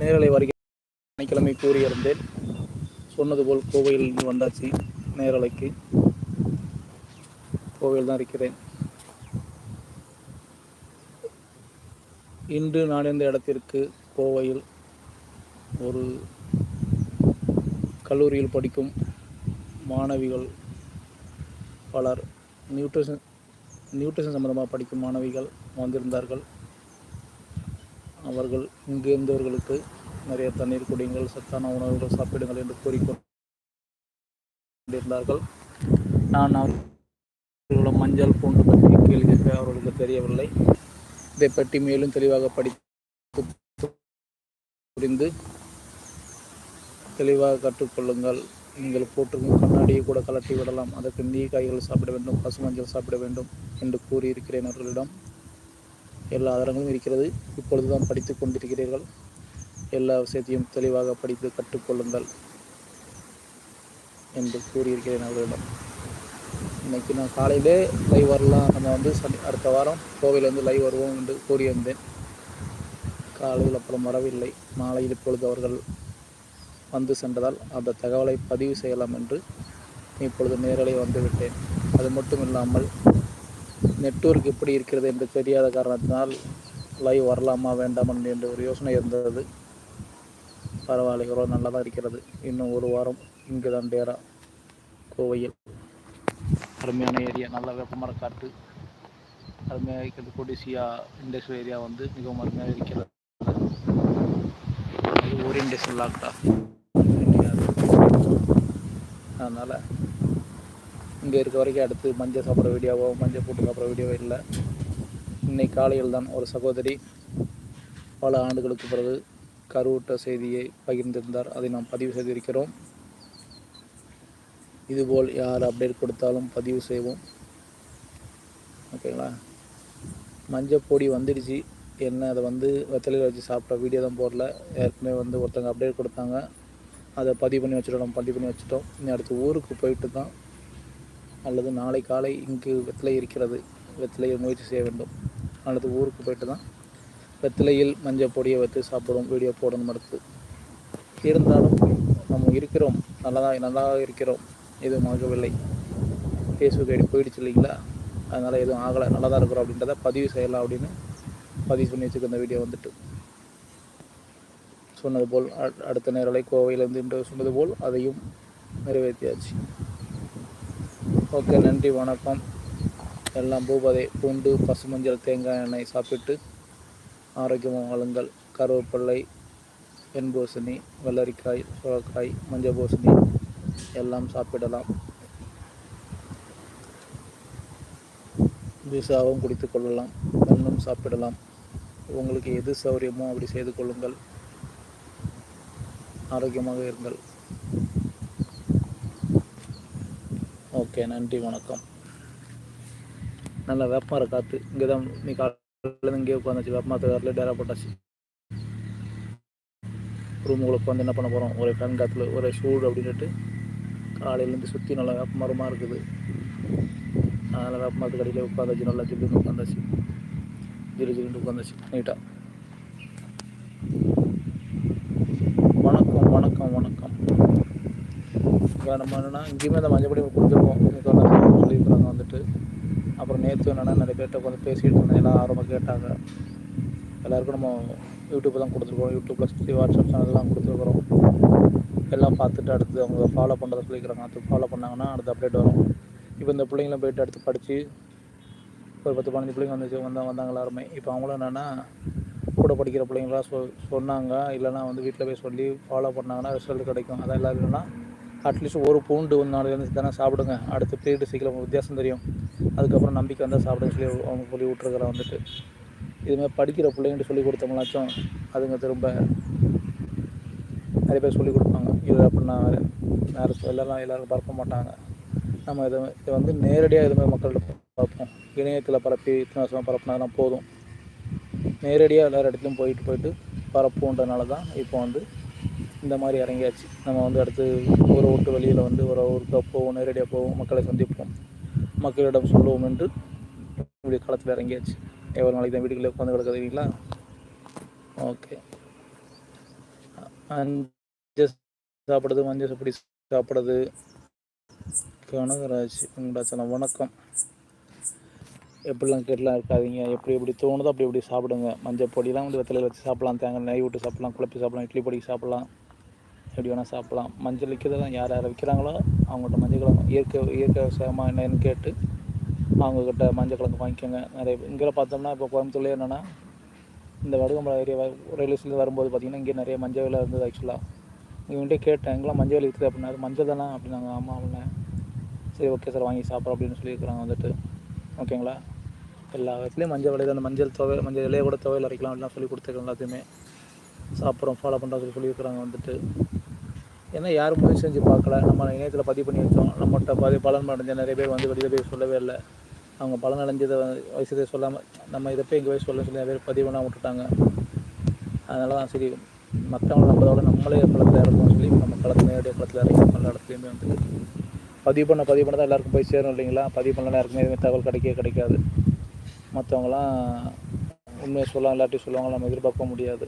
நேரலை வருகிற சனிக்கிழமை கூறியிருந்தேன். சொன்னது போல் கோவையில் வந்தாச்சு. நேரலைக்கு கோவையில் தான் இருக்கிறேன். இன்று நான் இந்த இடத்திற்கு கோவையில் ஒரு கல்லூரியில் படிக்கும் மாணவிகள் பலர் நியூட்ரிஷன் நியூட்ரிஷன் சம்மந்தமாக படிக்கும் மாணவிகள் வந்திருந்தார்கள். அவர்கள் இங்கு இருந்தவர்களுக்கு நிறைய தண்ணீர் குடியுங்கள் சத்தான உணவுகள் சாப்பிடுங்கள் என்று கூறிக்கொண்டிருந்தார்கள். நான் அவர்களோட மஞ்சள் பூண்டு பற்றி கேள்வி அவர்களுக்கு தெரியவில்லை. இதை பற்றி மேலும் தெளிவாக படித்து புரிந்து தெளிவாக கற்றுக்கொள்ளுங்கள். நீங்கள் போட்டிருக்கும் கண்ணாடியை கூட கலட்டி விடலாம். அதற்கு நீ காய்கள் சாப்பிட வேண்டும் பசுமஞ்சள் சாப்பிட வேண்டும் என்று கூறியிருக்கிறேன் அவர்களிடம். எல்லா ஆதாரங்களும் இருக்கிறது. இப்பொழுதுதான் படித்து கொண்டிருக்கிறீர்கள். எல்லா விஷயத்தையும் தெளிவாக படித்து கற்றுக்கொள்ளுங்கள் என்று கூறியிருக்கிறேன் அவர்களிடம். இன்னைக்கு நான் காலையிலே லைவ் வரலாம். நம்ம வந்து சனி அடுத்த வாரம் கோவிலேருந்து லைவ் வருவோம் என்று கூறியிருந்தேன். காலையில் அப்புறம் வரவில்லை. மாலையில் இப்பொழுது அவர்கள் வந்து சென்றதால் அந்த தகவலை பதிவு செய்யலாம் என்று இப்பொழுது நேரலை வந்துவிட்டேன் அது மட்டும் இல்லாமல் நெட்வொர்க் எப்படி இருக்கிறது என்று தெரியாத காரணத்தினால் லைவ் வரலாமா வேண்டாமா என்று ஒரு யோசனை இருந்தது. பரவாயில்ல எவ்வளோ நல்லா தான் இருக்கிறது. இன்னும் ஒரு வாரம் இங்கு தான் டேரா கோவையில். அருமையான ஏரியா நல்ல வெப்பமர காற்று. அருமையாக இருக்கிறது. கொடிசியா இண்டஸ்ட்ரியல் ஏரியா வந்து மிகவும் அருமையாக இருக்கிறது. இது ஒரு இண்டஸ்ட்ரியல் லாக்டா அதனால் இங்கே இருக்க வரைக்கும் அடுத்து மஞ்சள் சாப்பிட்ற வீடியோவோ மஞ்சள் போட்டு சாப்பிட்ற வீடியோவோ இல்லை. இன்னைக்கு காலையில் தான் ஒரு சகோதரி பல ஆண்டுகளுக்கு பிறகு கருவுட்ட செய்தியை பகிர்ந்திருந்தார். அதை நாம் பதிவு செய்திருக்கிறோம். இதுபோல் யார் அப்டேட் கொடுத்தாலும் பதிவு செய்வோம். ஓகேங்களா மஞ்சள் பொடி வந்துடுச்சு. என்ன அதை வந்து வெத்தலையில் வச்சு சாப்பிட்ற வீடியோ தான் போடல. ஏற்கனவே வந்து ஒருத்தங்க அப்டேட் கொடுத்தாங்க. அதை பதிவு பண்ணி வச்சுட்டோம் பதிவு பண்ணி வச்சுட்டோம். இன்னும் அடுத்து ஊருக்கு போயிட்டு தான் அல்லது நாளை காலை இங்கு வெத்தலை இருக்கிறது வெத்திலையை முயற்சி செய்ய வேண்டும். அல்லது ஊருக்கு போயிட்டு தான் வெத்திலையில் மஞ்சள் பொடியை வைத்து சாப்பிடும் வீடியோ போடணும் அடுத்து. இருந்தாலும் நம்ம இருக்கிறோம். நல்லதாக நல்லா இருக்கிறோம். எதுவும் ஆகவில்லை. ஃபேஸ்புக் ஐடி போயிடுச்சு இல்லைங்களா? அதனால் எதுவும் ஆகலை. நல்லா தான் இருக்கிறோம் அப்படின்றத பதிவு செய்யலாம் அப்படின்னு பதிவு பண்ணி வச்சுக்க இந்த வீடியோ வந்துட்டு. சொன்னது போல் அடுத்த நேரலை கோவையிலேருந்து சொன்னது போல் அதையும் நிறைவேற்றியாச்சு. ஓகே நன்றி வணக்கம். எல்லாம் பூபதை பூண்டு பசுமஞ்சள் தேங்காய் எண்ணெய் சாப்பிட்டு ஆரோக்கியமாக வாழுங்கள். கருவேப்பிள்ளை வெண்பூசணி வெள்ளரிக்காய் சுரக்காய் மஞ்சள் பூசணி எல்லாம் சாப்பிடலாம். ஜூஸாகவும் குடித்து கொள்ளலாம். மென்னும் சாப்பிடலாம். உங்களுக்கு எது சௌரியமோ அப்படி செய்து கொள்ளுங்கள். ஆரோக்கியமாக இருங்கள். ஓகே நன்றி வணக்கம். நல்ல வேப்பமர காற்று இங்கே தான் நீ காலையில் இங்கே உட்காந்துச்சு வேப்பமரத்து காட்டில் டேரா போட்டாச்சு. ரூமுக்குள்ள உட்காந்து என்ன பண்ண போகிறோம் ஒரு ஃபேன் காற்றுல ஒரு சூடு அப்படின்ட்டு காலையிலேருந்து சுற்றி நல்லா வேப்பமரமாக இருக்குது. அதனால் வேப்பமரத்து கடையில் உட்காந்தாச்சு நல்லா ஜில்லுன்னு உட்காந்தாச்சு ஜிலு ஜில்லுன்னு உட்காந்தாச்சு நீட்டாக வணக்கம் வணக்கம் வணக்கம். இப்போ நம்ம என்னென்னா இங்கேயுமே அந்த மஞ்சப்படி கொடுத்துருக்கோம். இன்னைக்கு வந்து சொல்லியிருக்கிறாங்க வந்துட்டு. அப்புறம் நேற்று என்னென்னா நிறைய பேர்கிட்ட உட்காந்து பேசிகிட்டு இருந்தேன். எல்லாம் ஆர்வமாக கேட்டாங்க. எல்லாருக்கும் நம்ம யூடியூப் தான் கொடுத்துருக்கோம். யூடியூப்பில் சுற்றி வாட்ஸ்அப் சேனல்லாம் கொடுத்துருக்குறோம். எல்லாம் பார்த்துட்டு அடுத்து அவங்க ஃபாலோ பண்ணுறதை சொல்லிக்கிறாங்க. அடுத்து ஃபாலோ பண்ணாங்கன்னா அடுத்து அப்டேட் வரும். இப்போ இந்த பிள்ளைங்களும் போயிட்டு அடுத்து படித்து ஒரு பத்து பதினஞ்சு பிள்ளைங்க வந்துச்சு வந்தால் வந்தாங்க எல்லாருமே. இப்போ அவங்களும் என்னென்னா கூட படிக்கிற பிள்ளைங்களாம் சொ சொன்னாங்க. இல்லைன்னா வந்து வீட்டில் போய் சொல்லி ஃபாலோ பண்ணாங்கன்னா ரிசல்ட் கிடைக்கும். அதான் எல்லாரும் இல்லைன்னா அட்லீஸ்ட் ஒரு பூண்டு ஒரு நாளையிலேருந்து தானே சாப்பிடுங்க. அடுத்து பீரியட் சீக்கிரம் வித்தியாசம் தெரியும். அதுக்கப்புறம் நம்பிக்கை வந்தால் சாப்பிடுங்க சொல்லி அவங்க சொல்லி விட்ருக்குறேன் வந்துட்டு. இதுமாதிரி படிக்கிற பிள்ளைங்கள்ட்ட சொல்லி கொடுத்தோம்னாச்சும் அதுங்க திரும்ப நிறைய பேர் சொல்லி கொடுப்பாங்க. இது அப்படின்னா வேறு வேறு சொல்லலாம் எல்லோரும் பரப்ப மாட்டாங்க. நம்ம இதை இதை வந்து நேரடியாக இதுமாதிரி மக்கள்கிட்ட பார்ப்போம். இணையத்தில் பரப்பி இத்தனை வருஷமாக பரப்புனதெல்லாம் போதும். நேரடியாக எல்லார் இடத்துலையும் போயிட்டு போயிட்டு பரப்புன்றனால தான் இப்போ வந்து இந்த மாதிரி இறங்கியாச்சு. நம்ம வந்து அடுத்து ஊரை விட்டு வெளியில் வந்து ஒரு ஊருக்கு போவோம் நேரடியாக போவோம் மக்களை சந்திப்போம். மக்களிடம் சொல்லுவோம் என்று இப்படி காலத்தில் இறங்கியாச்சு. எவ்வளோ நாளைக்கு தான் வீட்டுக்குள்ளே உட்காந்து கிடக்குதுங்களா ஓகே அஞ்சு சாப்பிடுறது மஞ்சள் எப்படி சாப்பிடுறது கனகராஜ் வெங்கடாச்சலம் வணக்கம். எப்படிலாம் கேட்டுலாம் இருக்காதீங்க. எப்படி எப்படி தோணுதோ அப்படி எப்படி சாப்பிடுங்க. மஞ்சள் பொடிலாம் வந்து வெத்தலையில் வச்சு சாப்பிட்லாம் தேங்காய் நெய் விட்டு சாப்பிட்லாம் குழப்பி சாப்பிட்லாம் இட்லி பொடி சாப்பிட்லாம். எப்படி வேணால் சாப்பிட்லாம். மஞ்சள் விற்கிறதெல்லாம் யார் யார் விற்கிறாங்களோ அவங்கள்ட்ட மஞ்சள் கிழங்கு இயற்கை இயற்கை விவசாயமாக என்னன்னு கேட்டு அவங்கக்கிட்ட மஞ்சள் கிழங்கு வாங்கிக்கோங்க. நிறைய இங்கே பார்த்தோம்னா இப்போ கோயம்புத்தூர்லேயே என்னென்னா இந்த வடுகம்பளை ஏரியா ரயில்வே ஸ்டேஷன் வரும்போது பார்த்திங்கன்னா இங்கே நிறைய மஞ்சள் வேலை இருந்தது ஆக்சுவலாக இவங்கள்ட்டே கேட்டேன் எங்கெல்லாம் மஞ்சள் வேலை இருக்குது? அப்படின்னா மஞ்சள் தானே அப்படின்னாங்க. ஆமாம் அப்படின்னேன் சரி ஓகே சார் வாங்கி சாப்பிட்றோம் அப்படின்னு சொல்லியிருக்கிறாங்க வந்துட்டு. ஓகேங்களா? எல்லா விதத்துலேயும் மஞ்சள் விளையுது அந்த மஞ்சள் துவை மஞ்சள் இலையை கூட துவையில் அரைக்கலாம் அப்படிலாம் சொல்லி கொடுத்துருக்கேன் எல்லாத்தையுமே. சாப்பிட்றோம் ஃபாலோ பண்ணுறோம் சொல்லி சொல்லியிருக்கிறாங்க வந்துட்டு. ஏன்னா யாரும் முயற்சி செஞ்சு பார்க்கல. நம்ம இணையத்தில் பதிவு பண்ணி வச்சோம். நம்மகிட்ட பதிவு பலன் அடைஞ்ச நிறைய பேர் வந்து வெளியில் போய் சொல்லவே இல்லை. அவங்க பலன் அடைஞ்சதை வயசுதே சொல்லாமல் நம்ம இதை போய் எங்கள் போய் சொல்ல சொல்லி நிறைய பேர் பதிவு பண்ண விட்டுட்டாங்க. அதனால தான் சரி மற்றவங்க நம்மளோட நம்மளே களத்தில் இறக்கணும்னு சொல்லி நம்ம களத்தில் நேரடியாக களத்தில் இறக்கணும் எல்லா இடத்துலையுமே வந்து பதிவு பண்ண பதிவு பண்ண தான் எல்லாருக்கும் போய் சேரும் இல்லைங்களா? பதிவு பண்ணலாம் யாருக்குமே எதுவுமே தகவல் கிடைக்கவே கிடைக்காது. மற்றவங்களாம் உண்மையை சொல்லலாம் இல்லாட்டி சொல்லுவாங்க நம்ம எதிர்பார்க்க முடியாது.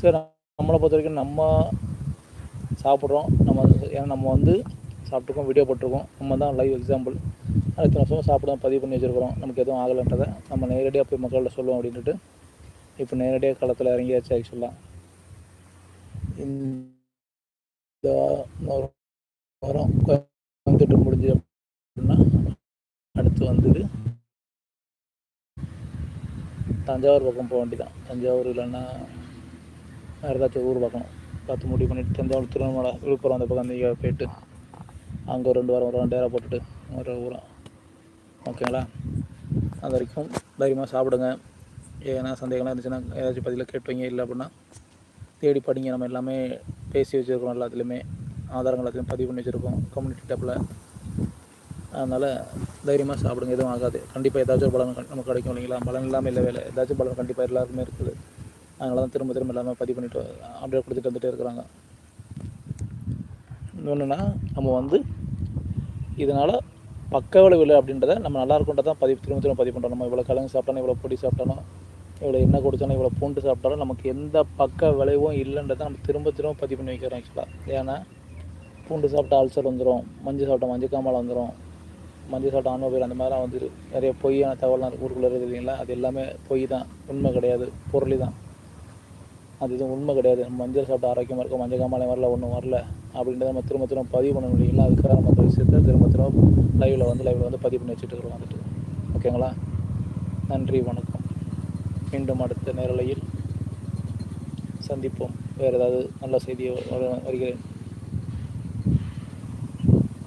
சரி நம்மளை பொறுத்த வரைக்கும் நம்ம சாப்பிட்றோம். நம்ம ஏன்னா நம்ம வந்து சாப்பிட்ருக்கோம் வீடியோ போட்டிருக்கோம். நம்ம தான் லைவ் எக்ஸாம்பிள் அடுத்த வருஷம் சாப்பிட பதிவு பண்ணி வச்சுருக்கிறோம். நமக்கு எதுவும் ஆகலைன்றதை நம்ம நேரடியாக போய் மக்கள்கிட்ட சொல்லுவோம் அப்படின்ட்டு இப்போ நேரடியாக களத்தில் இறங்கியாச்சு ஆக்சுவலாக இந்த வாரம் கோயம்புத்தூர் முடிஞ்சு அப்படின்னா அடுத்து வந்துட்டு தஞ்சாவூர் பக்கம் போக வேண்டியதான் தஞ்சாவூர் இல்லைன்னா வேறு ஏதாச்சும் ஊர் பார்க்கணும். பார்த்து முடிவு பண்ணிவிட்டு தஞ்சாவூர் திருவண்ணாமலை விழுப்புரம் அந்த பக்கம் அந்த போயிட்டு அங்கே ஒரு ரெண்டு வாரம் ஒரு ரெண்டு நேரம் போட்டுட்டு ஒரு ஊரம் ஓகேங்களா அது வரைக்கும் தைரியமாக சாப்பிடுங்க. ஏன்னா சந்தேகம்லாம் இருந்துச்சுன்னா ஏதாச்சும் பதிலாக கேட்டுவீங்க இல்லை அப்படின்னா தேடி படிங்க. நம்ம எல்லாமே பேசி வச்சுருக்கோம் எல்லாத்துலேயுமே. ஆதாரங்கள் எல்லாத்தையும் பதிவு பண்ணி வச்சுருக்கோம் கம்யூனிட்டி டேப்பில் அதனால் தைரியமாக சாப்பிடுங்க எதுவும் ஆகாது. கண்டிப்பாக ஏதாச்சும் பலன் நமக்கு கிடைக்கும் இல்லைங்களா? பலன் இல்லாமல் இல்லை வேலை ஏதாச்சும் பலன் கண்டிப்பாக எல்லாருக்குமே இருக்குது. அதனால தான் திரும்ப திரும்ப எல்லாமே பதிவு பண்ணிட்டு அப்டேட் கொடுத்துட்டு வந்துட்டே இருக்கிறாங்க. இன்னொன்றுன்னா நம்ம வந்து இதனால் பக்க விளைவு இல்லை அப்படின்றத நம்ம நல்லா இருக்குன்றத தான் பதிவு திரும்ப திரும்ப பதிவு பண்ணுறோம் நம்ம இவ்வளோ கிழங்கு சாப்பிட்டாலும் இவ்வளோ பொடி சாப்பிட்டாலும் இவ்வளோ என்ன கொடுத்தாலும் இவ்வளோ பூண்டு சாப்பிட்டாலும் நமக்கு எந்த பக்க விளைவும் இல்லைன்றதை நம்ம திரும்ப திரும்ப பதிவு பண்ணி வைக்கிறோம் ஆக்சுவலாக ஏன்னா பூண்டு சாப்பிட்டா அல்சர் வந்துடும் மஞ்சள் சாப்பிட்டா மஞ்சள் காமால் வந்துடும் மஞ்சள் சாப்பிட்டா ஆன்மோபைல் அந்த மாதிரிலாம் வந்து நிறைய பொய்யான தகவலாம் ஊருக்குள்ளே இருக்குது இல்லைங்களா? அது எல்லாமே பொய் தான் உண்மை கிடையாது பொருளி தான். அது எதுவும் உண்மை கிடையாது. மஞ்சள் சாப்பிட்டு ஆரோக்கியமாக இருக்கும் மஞ்சள் காமாலை வரல ஒன்றும் வரல அப்படின்றத நம்ம திரும்ப திரும்ப பதிவு பண்ண முடியல. அதுக்காக நம்ம அந்த விஷயத்தை திரும்ப திரும்ப லைவில் வந்து லைவில் வந்து பதிவு பண்ணி வச்சுட்டு இருக்கிறோம் வந்துட்டு. ஓகேங்களா நன்றி வணக்கம். மீண்டும் அடுத்த நேரலையில் சந்திப்போம். வேறு ஏதாவது நல்ல செய்தியை வருகிறேன்.